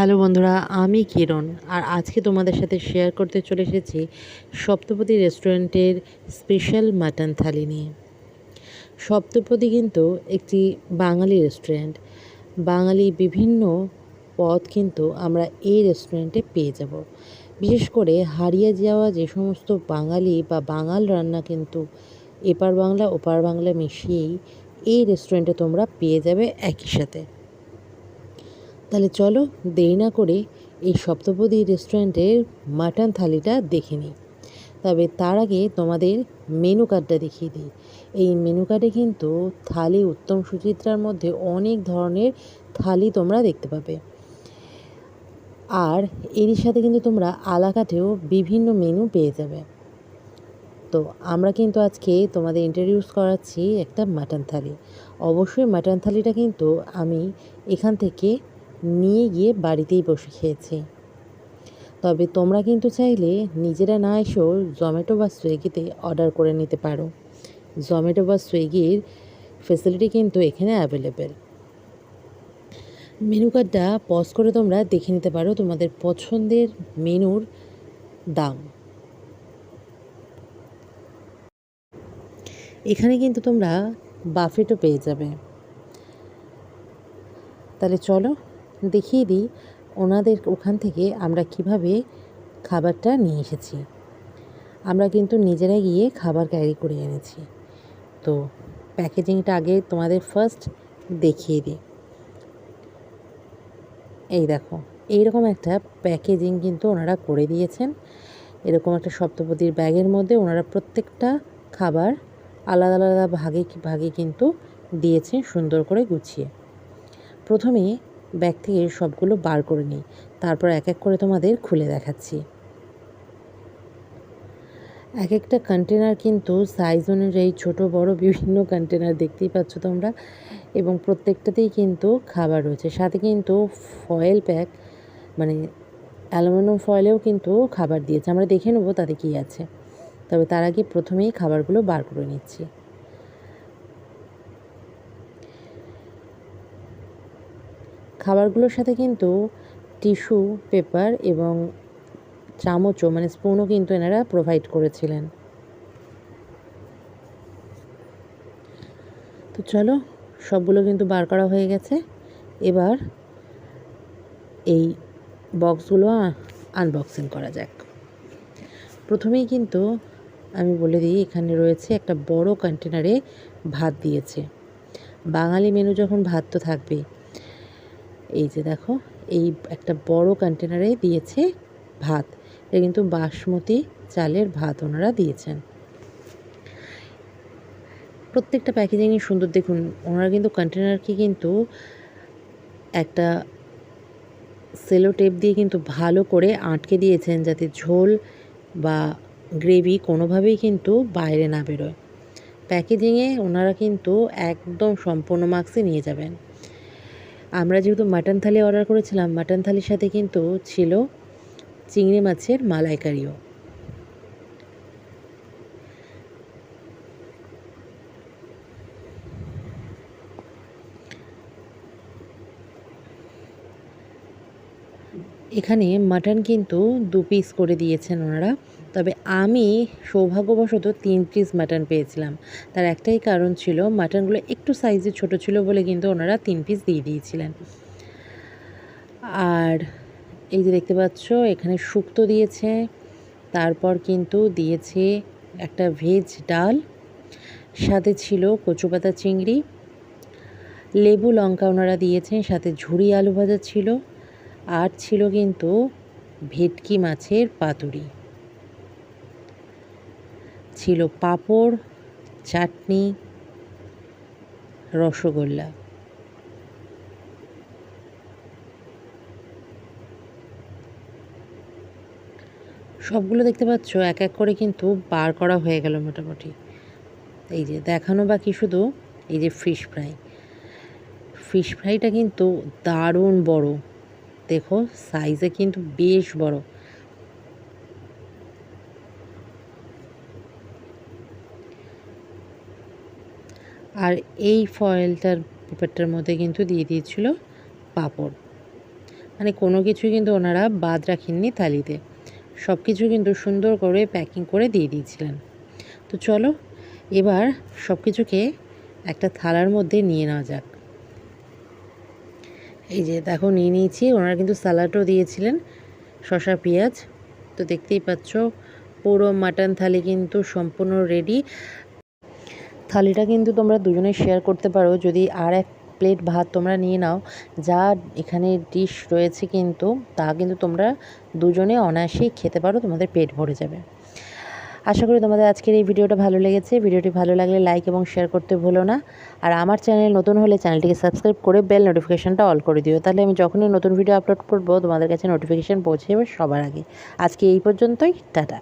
Hello বন্ধুরা, আমি কিরণ আর আজকে তোমাদের সাথে শেয়ার করতে চলে এসেছি সপ্তপদী রেস্টুরেন্টের স্পেশাল মাটন থালি নিয়ে। সপ্তপদী কিন্তু একটি বাঙালি রেস্টুরেন্ট বাঙালি বিভিন্ন পদ কিন্তু আমরা এই রেস্টুরেন্টে পেয়ে যাব। বিশেষ করে হারিয়ে যাওয়া যে সমস্ত বাঙালি বা বাঙাল রান্না কিন্তু এপার বাংলা, ওপার বাংলা মিশিয়েই এই রেস্টুরেন্টে তোমরা পেয়ে যাবে একই সাথে। তাহলে চলো দেরি না করে এই সপ্তপদী রেস্টুরেন্টের মাটন থালিটা দেখে নিই। তবে তার আগে তোমাদের মেনু কার্ডটা দেখিয়ে দিই। এই মেনু কার্ডে কিন্তু থালি উত্তম সুচিত্রার মধ্যে অনেক ধরনের থালি তোমরা দেখতে পাবে। আর এরই সাথে কিন্তু তোমরা আলাকাটেও বিভিন্ন মেনু পেয়ে যাবে। তো আমরা কিন্তু আজকে তোমাদের ইন্ট্রোডিউস করাচ্ছি একটা মাটন থালি। অবশ্যই মাটন থালিটা কিন্তু আমি এখান থেকে নিয়ে গিয়ে বাড়িতেই বসে খেয়েছি। তবে তোমরা কিন্তু চাইলে নিজেরা না এসেও জোম্যাটো বা সুইগিতে অর্ডার করে নিতে পারো। জোম্যাটো বা সুইগির ফেসিলিটি কিন্তু এখানে অ্যাভেলেবেল মেনু কার্ডটা পজ করে তোমরা দেখে নিতে পারো তোমাদের পছন্দের মেনুর দাম। এখানে কিন্তু তোমরা বাফেটও পেয়ে যাবে। তাহলে চলো দেখিয়ে দিই ওনাদের ওখান থেকে আমরা কীভাবে খাবারটা নিয়ে এসেছি। আমরা কিন্তু নিজেরা গিয়ে খাবার ক্যারি করে এনেছি। তো প্যাকেজিংটা আগে তোমাদের ফার্স্ট দেখিয়ে দিই। এই দেখো, এইরকম একটা প্যাকেজিং কিন্তু ওনারা করে দিয়েছেন। এরকম একটা সপ্তপদীর ব্যাগের মধ্যে ওনারা প্রত্যেকটা খাবার আলাদা আলাদা ভাগে ভাগে কিন্তু দিয়েছেন সুন্দর করে গুছিয়ে। প্রথমে ব্যাগ থেকে সবগুলো বার করে নিই। তারপর এক এক করে তোমাদের খুলে দেখাচ্ছি। এক একটা কন্টেনার কিন্তু সাইজ অনুযায়ী ছোট, বড় বিভিন্ন কন্টেনার দেখতেই পাচ্ছ তোমরা। এবং প্রত্যেকটাতেই কিন্তু খাবার রয়েছে। সাথে কিন্তু ফয়েল প্যাক মানে অ্যালুমিনিয়াম ফয়েলেও কিন্তু খাবার দিয়েছে। আমরা দেখে নেব তাতে কী আছে। তবে তার আগে প্রথমেই খাবারগুলো বার করে নিচ্ছি। খাবারগুলোর সাথে কিন্তু টিস্যু, পেপার এবং চামচও মানে স্পুনও কিন্তু এনারা প্রোভাইড করেছিলেন। তো চলো, সবগুলো কিন্তু বার করা হয়ে গেছে। এবার এই বক্সগুলো আনবক্সিং করা যাক। প্রথমেই কিন্তু আমি বলে দিই, এখানে রয়েছে একটা বড় কন্টেনারে ভাত দিয়েছে। বাঙালি মেনু যখন ভাত তো থাকবেই। এই যে দেখো, এই একটা বড় কন্টেনারে দিয়েছে ভাত। এটা কিন্তু বাসমতি চালের ভাত ওনারা দিয়েছেন। প্রত্যেকটা প্যাকেজিংই সুন্দর। দেখুন, ওনারা কিন্তু কন্টেনারকে কিন্তু একটা সেলো টেপ দিয়ে কিন্তু ভালো করে আটকে দিয়েছেন যাতে ঝোল বা গ্রেভি কোনোভাবেই কিন্তু বাইরে না বেরোয়। প্যাকেজিংয়ে ওনারা কিন্তু একদম সম্পূর্ণ মার্কসে নিয়ে যাবেন। আমরা যেহেতু মাটন থালি অর্ডার করেছিলাম মাটন থালির সাথে কিন্তু ছিল চিংড়ি মাছের মালাইকারিও। এখানে মাটন কিন্তু দু পিস করে দিয়েছেন ওনারা। তবে আমি সৌভাগ্যবশত তিন পিস মাটন পেয়েছিলাম। তার একটাই কারণ ছিল মাটনগুলো একটু সাইজে ছোট ছিল বলে কিন্তু ওনারা তিন পিস দিয়ে দিয়েছিলেন। আর এই যে দেখতে পাচ্ছ, এখানে শুক্তো দিয়েছে, তারপর কিন্তু দিয়েছে একটা ভেজ ডাল, সাথে ছিল কচুপাতা চিংড়ি, লেবু লঙ্কা ওনারা দিয়েছেন, সাথে ঝুড়ি আলু ভাজা ছিল। আর ছিল কিন্তু ভেটকি মাছের পাতুরি। ছিল পাঁপড়, চাটনি, রসগোল্লা। সবগুলো দেখতে পাচ্ছ, এক এক করে কিন্তু বার করা হয়ে গেল মোটামুটি। এই যে দেখানো বাকি শুধু এই যে ফিশ ফ্রাই ফিশ ফ্রাইটা কিন্তু দারুণ বড়। দেখো সাইজে কিন্তু বেশ বড়। আর এই ফয়েলটার পেপারটার মধ্যে কিন্তু দিয়ে দিয়েছিল পাঁপড়। মানে কোনো কিছু কিন্তু ওনারা বাদ রাখেননি থালিতে। সব কিছু কিন্তু সুন্দর করে প্যাকিং করে দিয়ে দিয়েছিলেন। তো চলো, এবার সব কিছুকে একটা থালার মধ্যে নিয়ে নেওয়া যাক। এই যে দেখো, নিয়ে নিয়েছি। ওনারা কিন্তু স্যালাডও দিয়েছিলেন শশা পেঁয়াজ। তো দেখতেই পাচ্ছ, পুরো মাটন থালি কিন্তু সম্পূর্ণ রেডি থালিটা কিন্তু তোমরা দুজনে শেয়ার করতে পারো। যদি আর এক প্লেট ভাত তোমরা নিয়ে নাও, যা এখানে ডিশ রয়েছে কিন্তু, তা কিন্তু তোমরা দুজনে অনায়াসেই খেতে পারো, তোমাদের পেট ভরে যাবে। আশা করি তোমাদের আজকের এই ভিডিওটা ভালো লেগেছে। ভিডিওটি ভালো লাগলে লাইক এবং শেয়ার করতে ভুলো না। আর আমার চ্যানেল নতুন হলে চ্যানেলটিকে সাবস্ক্রাইব করে বেল নোটিফিকেশানটা অল করে দিও। তাহলে আমি যখনই নতুন ভিডিও আপলোড করব, তোমাদের কাছে নোটিফিকেশান পৌঁছে যাবে সবার আগে। আজকে এই পর্যন্তই, টাটা।